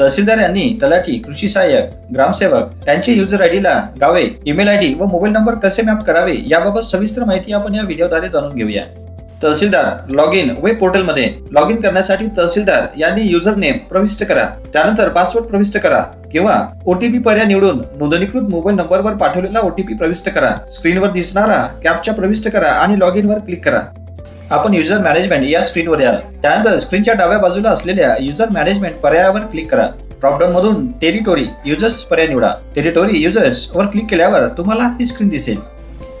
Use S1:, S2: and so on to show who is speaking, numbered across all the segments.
S1: तहसीलदार यांनी तलाठी कृषी सहाय्यक ग्रामसेवक यांचे युजर आयडीला गावे ईमेल आयडी व मोबाईल नंबर कसे मॅप करावे याबाबत सविस्तर माहिती आपण या व्हिडिओद्वारे जाणून घेऊया. तहसीलदार लॉग इन वेब पोर्टलमध्ये लॉग इन करण्यासाठी तहसीलदार यांनी युजर नेम प्रविष्ट करा. त्यानंतर पासवर्ड प्रविष्ट करा किंवा ओटीपी पर्याय निवडून नोंदणीकृत मोबाईल नंबरवर पाठवलेला ओटीपी प्रविष्ट करा. स्क्रीनवर दिसणारा कॅपचा प्रविष्ट करा आणि लॉग इन वर क्लिक करा. आपण युजर मॅनेजमेंट या स्क्रीनवर याल. त्यानंतर स्क्रीनच्या डाव्या बाजूला असलेल्या युजर मॅनेजमेंट पर्यायावर क्लिक करा. ड्रॉपडाऊन मधून टेरिटोरी युजर्स पर्याय निवडा. टेरिटोरी युजर्स वर क्लिक केल्यावर तुम्हाला ही स्क्रीन दिसेल.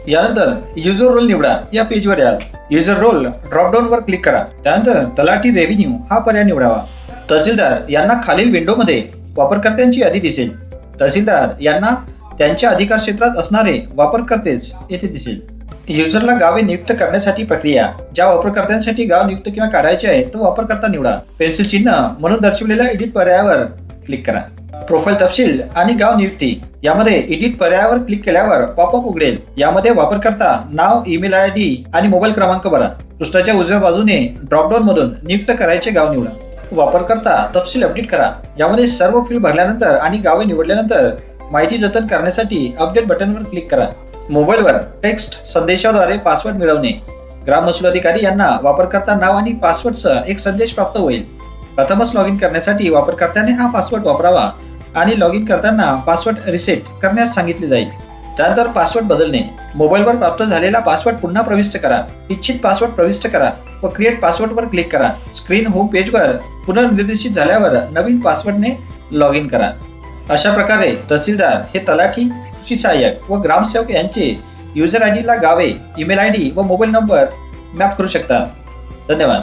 S1: यानंतर युजर रोल निवडा. या पेजवर याल. युजर रोल ड्रॉपडाऊन वर क्लिक करा. त्यानंतर तलाठी रेव्हेन्यू हा पर्याय निवडावा. तहसीलदार यांना खालील विंडोमध्ये वापरकर्त्यांची यादी दिसेल. तहसीलदार यांना त्यांच्या अधिकार क्षेत्रात असणारे वापरकर्तेच येथे दिसेल. युजरला गावे नियुक्त करण्यासाठी प्रक्रिया ज्या वापरकर्त्यांसाठी गाव नियुक्त किंवा काढायचे आहे तो वापरकर्ता निवडा. पेन्सिल चिन्ह म्हणून दर्शविलेल्या एडिट पर्यायावर क्लिक करा. प्रोफाईल तपशील आणि गाव नियुक्ती यामध्ये एडिट पर्यायावर क्लिक केल्यावर पॉपअप उघडेल. यामध्ये वापरकर्ता नाव ईमेल आय डी आणि मोबाईल क्रमांक भरा. पृष्ठाच्या उजव्या बाजूने ड्रॉपडाऊन मधून नियुक्त करायचे गाव निवडा. वापरकर्ता तपशील अपडेट करा. यामध्ये सर्व फील्ड भरल्यानंतर आणि गावे निवडल्यानंतर माहिती जतन करण्यासाठी अपडेट बटनवर क्लिक करा. मोबाईलवर टेक्स्ट संदेशाद्वारे पासवर्ड मिळवणे. ग्राम महसूल अधिकारी यांना वापरकर्ता नाव आणि पासवर्डसह एक संदेश प्राप्त होईल. प्रथमच लॉग इन करण्यासाठी वापरकर्त्याने हा पासवर्ड वापरावा आणि लॉग इन करताना पासवर्ड रिसेट करण्यास सांगितले जाईल. त्यानंतर पासवर्ड बदलणे. मोबाईलवर प्राप्त झालेला पासवर्ड पुन्हा प्रविष्ट करा. इच्छित पासवर्ड प्रविष्ट करा व क्रिएट पासवर्डवर क्लिक करा. स्क्रीन होम पेजवर पुनर्निर्देशित झाल्यावर नवीन पासवर्डने लॉग इन करा. अशा प्रकारे तहसीलदार हे तलाठी सहाय्यक व ग्रामसेवक यांचे युजर आय डीला गावे ईमेल आय डी व मोबाईल नंबर मॅप करू शकतात धन्यवाद.